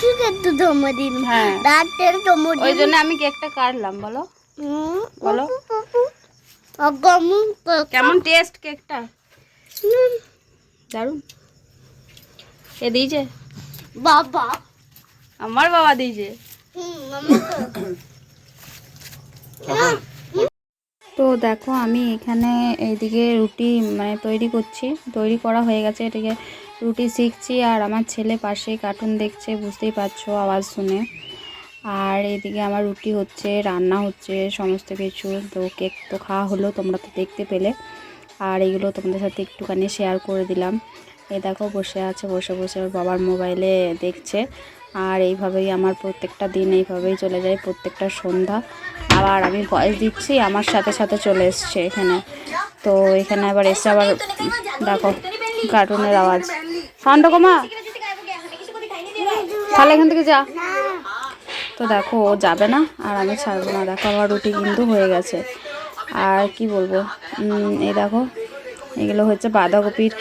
শিশুকে একটু জন্মদিন হ্যাঁ ওই জন্য আমি কেকটা কাটলাম বলো। বলো। কেমন টেস্ট কেকটা? দারুণ এ দিয়েছে? বাবা। আমার বাবা দিয়েছে। তো। দেখো আমি এখানে এইদিকে রুটি মানে তৈরি করছি। তৈরি করা হয়ে গেছে এদিকে রুটি শিখছি আর আমার ছেলে পাশে কার্টুন দেখছে, বুঝতেই পারছ আওয়াজ শুনে। আর এদিকে আমার রুটি হচ্ছে, রান্না হচ্ছে, সমস্ত কিছু। তো কেক তো খাওয়া হলো, তোমরা তো দেখতে পেলে। আর এগুলো তোমাদের সাথে একটুখানি শেয়ার করে দিলাম। এ দেখো বসে আছে, বসে বসে ওর বাবার মোবাইলে দেখছে। আর এইভাবেই আমার প্রত্যেকটা দিন এইভাবেই চলে যায়, প্রত্যেকটা সন্ধ্যা। আবার আমি ভয়েস দিচ্ছি, আমার সাথে সাথে চলে এসছে এখানে। তো এখানে আবার এসে আবার দেখো কার্টুনের আওয়াজ। তাহলে এখান থেকে যা। তো দেখো, ও যাবে না, আর আমি ছাড়বো না। দেখো, আমার রুটি কিন্তু হয়ে গেছে। আর কি বলব? এই দেখো, এগুলো হচ্ছে বাঁধাকপির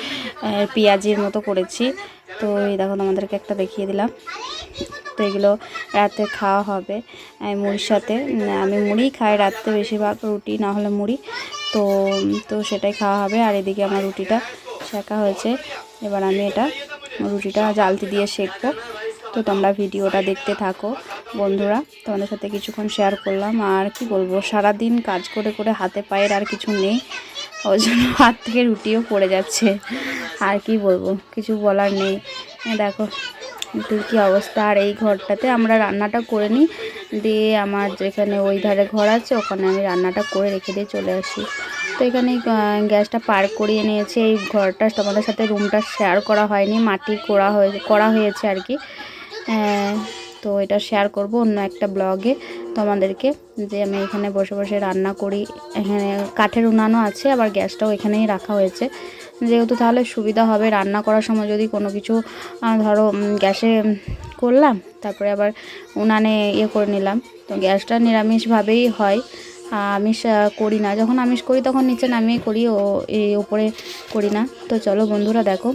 পেঁয়াজির মতো করেছি। তো এই দেখো, তোমাদেরকে একটা দেখিয়ে দিলাম। তো এগুলো রাতে খাওয়া হবে মুড়ির সাথে। আমি মুড়ি খাই রাত্রে বেশিরভাগ রুটি, না হলে মুড়ি। তো তো সেটাই খাওয়া হবে। আর এদিকে আমার রুটিটা শেখা হয়েছে। এবার আমি এটা রুটিটা জালতি দিয়ে সেঁকবো। তো তোমরা ভিডিওটা দেখতে থাকো, বন্ধুরা। তোমাদের সাথে কিছুক্ষণ শেয়ার করলাম। আর কি বলব সারা দিন কাজ করে করে হাতে পায়ের আর কিছু নেই। ওই জন্য হাত থেকে রুটিও পড়ে যাচ্ছে। আর কি বলব, কিছু বলার নেই। দেখো কী অবস্থা? আর এই ঘরটাতে আমরা রান্নাটা করে নিই। দিয়ে আমার যেখানে ওই ধারে ঘর আছে, ওখানে আমি রান্নাটা করে রেখে দিয়ে চলে আসি। তো এখানে গ্যাসটা পার করিয়ে নিয়েছে। এই ঘরটা তোমাদের সাথে রুমটা শেয়ার করা হয়নি, মাটি করা হয়ে, করা হয়েছে আর কি। তো এটা শেয়ার করব অন্য একটা ব্লগে তোমাদেরকে, যে আমি এখানে বসে বসে রান্না করি। এখানে কাঠের উনানও আছে, আবার গ্যাসটাও এখানেই রাখা হয়েছে। যেহেতু তাহলে সুবিধা হবে রান্না করার সময় যদি কোনো কিছু ধরো গ্যাসে করলাম, তারপরে আবার উনানে ইয়ে করে নিলাম। তো গ্যাসটা নিরামিষভাবেই হয়। আমিষ করি না। যখন আমিষ করি তখন নিচে নামিয়ে করি, ও এই ওপরে করি না। তো চলো বন্ধুরা দেখো,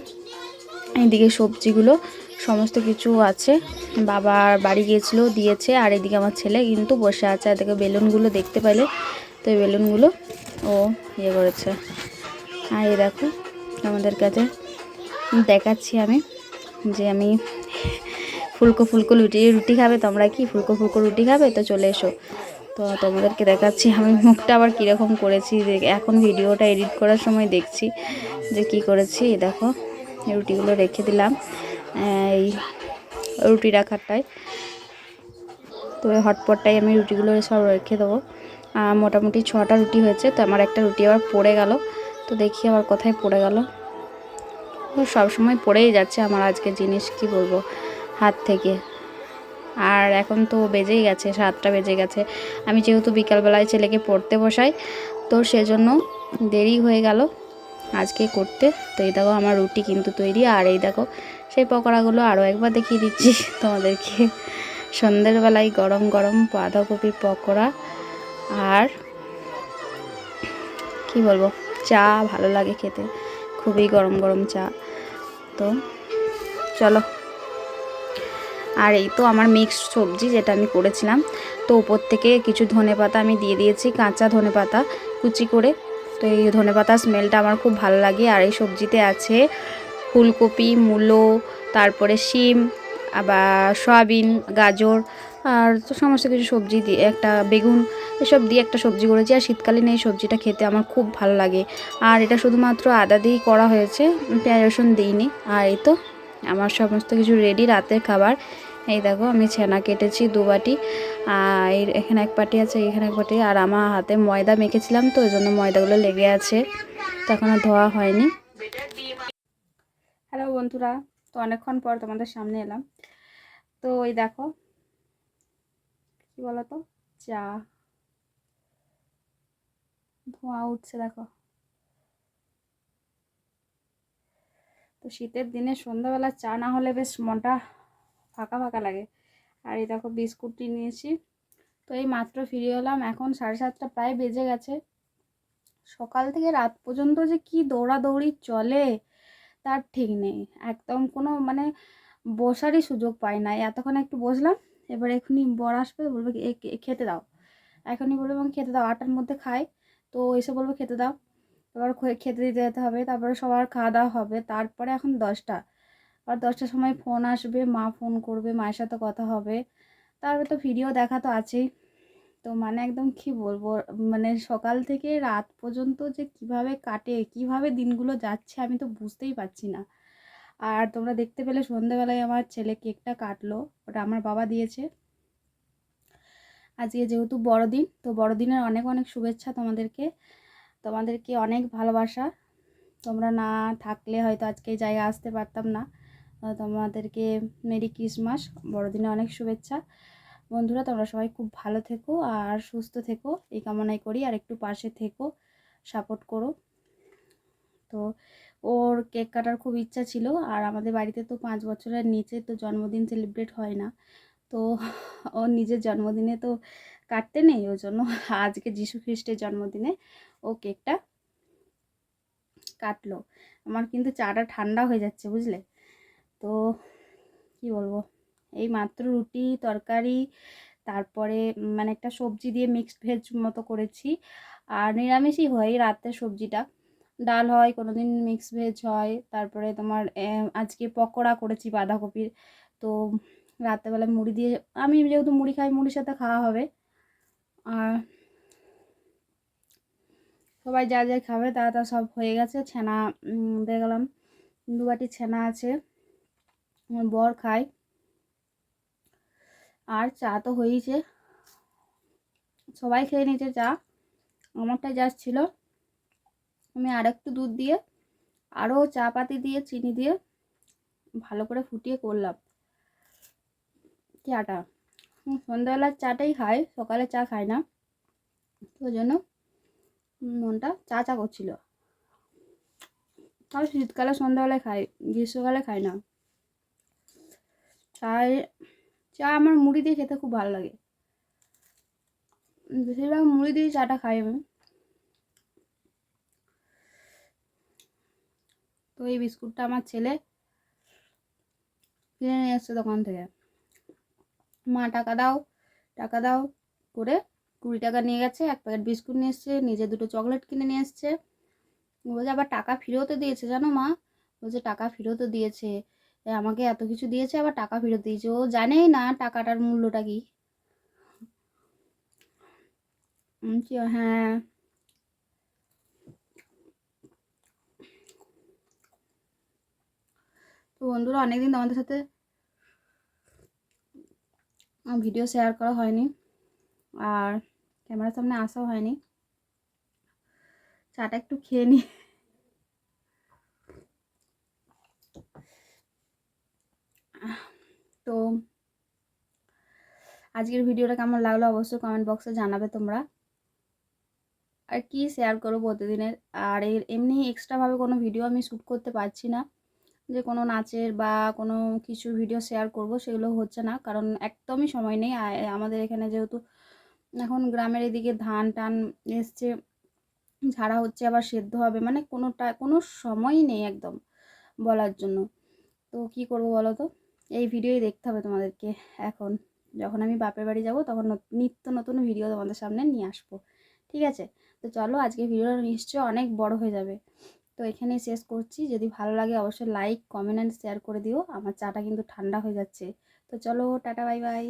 এইদিকে সবজিগুলো, সমস্ত কিছু আছে। বাবার বাড়ি গিয়েছিল, দিয়েছে। আর এদিকে আমার ছেলে কিন্তু বসে আছে। এদিকে বেলুনগুলো দেখতে পেলে। তো এই বেলুনগুলো ও ইয়ে করেছে। আর এই দেখো, আমাদের কাছে দেখাচ্ছি আমি যে আমি ফুলকো ফুলকো রুটি রুটি খাবে, তোমরা কি ফুলকো ফুলকো রুটি খাবে? তো চলে এসো। তো তোমাদেরকে দেখাচ্ছি, আমি মুখটা আবার কীরকম করেছি এখন ভিডিওটা এডিট করার সময় দেখছি যে কি করেছি। দেখো রুটিগুলো রেখে দিলাম, এই রুটি রাখারটায়। তো এই হটপটটাই আমি রুটিগুলো সব রেখে দেবো। মোটামুটি ছটা রুটি হয়েছে, তো আমার একটা রুটি আবার পড়ে গেল। তো দেখি আবার কোথায় পড়ে গেল। সব সময় পড়েই যাচ্ছে আমার আজকে জিনিস, কি বলব? হাত থেকে। আর এখন তো বেজেই গেছে, সাতটা বেজে গেছে। আমি যেহেতু বিকালবেলায় ছেলেকে পড়তে বসাই, তো সেজন্য দেরি হয়ে গেল আজকে করতে। তো এই দেখো আমার রুটি কিন্তু তৈরি, আর এই দেখো সেই পকোড়াগুলো আরও একবার দেখিয়ে দিচ্ছি তোমাদেরকে। সন্ধ্যের বেলায় গরম গরম বাঁধাকপির পকোড়া আর কি বলব, চা ভালো লাগে খেতে, খুবই গরম গরম চা। তো চলো। আর এই তো আমার মিক্সড সবজি যেটা আমি করেছিলাম। তো উপর থেকে কিছু ধনে পাতা আমি দিয়ে দিয়েছি, কাঁচা ধনে পাতা কুচি করে। তো এই ধনে পাতার স্মেলটা আমার খুব ভালো লাগে। আর এই সবজিতে আছে ফুলকপি, মূলো, তারপরে শিম, আবার সয়াবিন, গাজর, আর তো সমস্ত কিছু সবজি দিয়ে একটা বেগুন, এসব দিয়ে একটা সবজি করেছি। আর শীতকালীন এই সবজিটা খেতে আমার খুব ভালো লাগে। আর এটা শুধুমাত্র আদা দিয়েই করা হয়েছে, পেঁয়াজ রসুন দিইনি। আর এই তো আমার সমস্ত কিছু রেডি রাতের খাবার। এই দেখো আমি ছেনা কেটেছি দু বাটি। আর এখানে এক পাটি আছে এখানে এক পাটি আর আমার হাতে ময়দা মেখেছিলাম তো ওই জন্য ময়দাগুলো লেগে আছে। তো এখনও ধোয়া হয়নি। হ্যালো বন্ধুরা, তো অনেকক্ষণ পর তোমাদের সামনে এলাম। তো ওই দেখো, কি বলো তো চা। ধোঁয়া উঠছে দেখো। তো শীতের দিনে সন্ধ্যাবেলা চা না হলে বেশ মনটা ফাঁকা ফাঁকা লাগে। আর এই দেখো বিস্কুটটি নিয়েছি। তো এই মাত্র ফিরে এলাম, এখন সাড়ে সাতটা প্রায় বেজে গেছে। সকাল থেকে রাত পর্যন্ত যে কি দৌড়াদৌড়ি চলে, তার ঠিক নেই। একদম কোনো মানে বসারই সুযোগ পাই না এতক্ষণ একটু বসলাম, এবার এখনই বর আসবে, বলবে "এ কে- খেতে দাও। এখনই বলবে খেতে দাও আটটার মধ্যে খাই। তো এসে বলবে, খেতে দাও। এবার খেতে দিতে যেতে হবে, তারপরে সবার খাওয়া দাওয়া হবে। তারপরে এখন দশটা। আর দশটার সময় ফোন আসবে, মা ফোন করবে, মায়ের সাথে কথা হবে। তারপরে তো ভিডিও দেখা তো আছেই। তো মানে একদম কি বলব মানে সকাল থেকে রাত পর্যন্ত যে কীভাবে কাটে, কীভাবে দিনগুলো যাচ্ছে আমি তো বুঝতেই পারছি না। আর তোমরা দেখতে পেলে সন্ধেবেলায় আমার ছেলে কেকটা কাটলো, ওটা আমার বাবা দিয়েছে। আজকে যেহেতু বড়দিন, তো বড়দিনের অনেক অনেক শুভেচ্ছা তোমাদেরকে। তোমাদেরকে অনেক ভালোবাসা। তোমরা না থাকলে হয়তো আজকে এই জায়গায় আসতে পারতাম না। তোমাদেরকে মেরি ক্রিসমাস, বড়দিনে অনেক শুভেচ্ছা। বন্ধুরা, তোমরা সবাই খুব ভালো থেকো আর সুস্থ থেকো, এই কামনাই করি, আর একটু পাশে থেকো সাপোর্ট করো। তো ওর কেক কাটার খুব ইচ্ছা ছিল, আর আমাদের বাড়িতে তো পাঁচ বছরের নিচে তো জন্মদিন সেলিব্রেট হয় না। তো ওর নিজের জন্মদিনে তো কাটতে নেই, ওই জন্য আজকে যিশু খ্রিস্টের জন্মদিনে ও কেকটা কাটলো। আমার কিন্তু চাটা ঠান্ডা হয়ে যাচ্ছে, বুঝলে? তো কি বলব? এই মাত্র রুটি, তরকারি, তারপরে মানে একটা সবজি দিয়ে মিক্সড ভেজ মতো করেছি। আর নিরামিষই হয় রাতের সবজিটা। ডাল হয় কোনো দিন মিক্স ভেজ হয়। তারপরে তোমার আজকে পকোড়া করেছি বাঁধাকপির। তো রাত্রেবেলা মুড়ি দিয়ে, আমি যেহেতু মুড়ি খাই, মুড়ির সাথে খাওয়া হবে। আর সবাই যা যা খাবে, তা তা সব হয়ে গেছে। ছানা গেলাম। দু বাটি ছানা আছে। আমার বর খায়। আর চা তো হয়েইছে। সবাই খেয়ে নিয়েছে চা। আমারটা জাস্ট ছিল। আমি আর একটু দুধ দিয়ে আরও চা পাতি দিয়ে, চিনি দিয়ে ভালো করে ফুটিয়ে করলাম। চাটা। সন্ধ্যাবেলার চাটাই খাই সকালে চা খাই না। তো জন্য মনটা চা চা করছিল। আর শীতকালে সন্ধ্যাবেলায় খাই গ্রীষ্মকালে খাই না। চায় চা আমার মুড়ি দিয়ে খেতে খুব ভালো লাগে। বেশিরভাগ মুড়ি দিয়ে চাটা খাই আমি। তো এই বিস্কুটটা আমার ছেলে কিনে নিয়ে এসছে দোকান থেকে। মা, টাকা দাও টাকা দাও করে কুড়ি টাকা নিয়ে গেছে, এক প্যাকেট বিস্কুট নিয়ে এসছে, নিজে দুটো চকলেট কিনে নিয়ে এসছে। বলছে, আবার টাকা ফেরতও দিয়েছে জানো মা? বলছে, টাকা ফেরতও দিয়েছে। আমাকে এত কিছু দিয়েছে, আবার টাকা ফেরত দিয়েছে। ও জানেই না টাকাটার মূল্যটা কি হ্যাঁ। তো বন্ধুরা, অনেকদিন তোমাদের সাথে ভিডিও শেয়ার করা হয়নি, আর ক্যামেরার সামনে আসাও হয়নি। চাটা একটু খেয়ে নি তো আজকের ভিডিওটা কেমন লাগল অবশ্যই কমেন্ট বক্সে জানাবে তোমরা। আর কি শেয়ার করব প্রতিদিনের? আর এর এমনি এক্সট্রাভাবে কোনো ভিডিও আমি শ্যুট করতে পারছি না। যে কোনো নাচের বা কোনো কিছু ভিডিও শেয়ার করব সেগুলো হচ্ছে না। কারণ একদমই সময় নেই। আমাদের এখানে যেহেতু এখন গ্রামের এদিকে ধান টান এসছে, ঝাড়া হচ্ছে, আবার সেদ্ধ হবে। মানে কোনোটা, কোনো সময়ই নেই একদম বলার জন্য। তো কি করব বলো তো? এই ভিডিওই দেখতে হবে তোমাদেরকে এখন। যখন আমি বাপের বাড়ি যাব তখন নত- নিত্য নতুন ভিডিও তোমাদের সামনে নিয়ে আসব। ঠিক আছে? তো চলো আজকে ভিডিওটা নিশ্চয়ই অনেক বড় হয়ে যাবে। তো এখানেই শেষ করছি। যদি ভালো লাগে অবশ্যই লাইক কমেন্ট অ্যান্ড শেয়ার করে দিও। আমার চাটা কিন্তু ঠান্ডা হয়ে যাচ্ছে। তো চলো, টাটা বাই বাই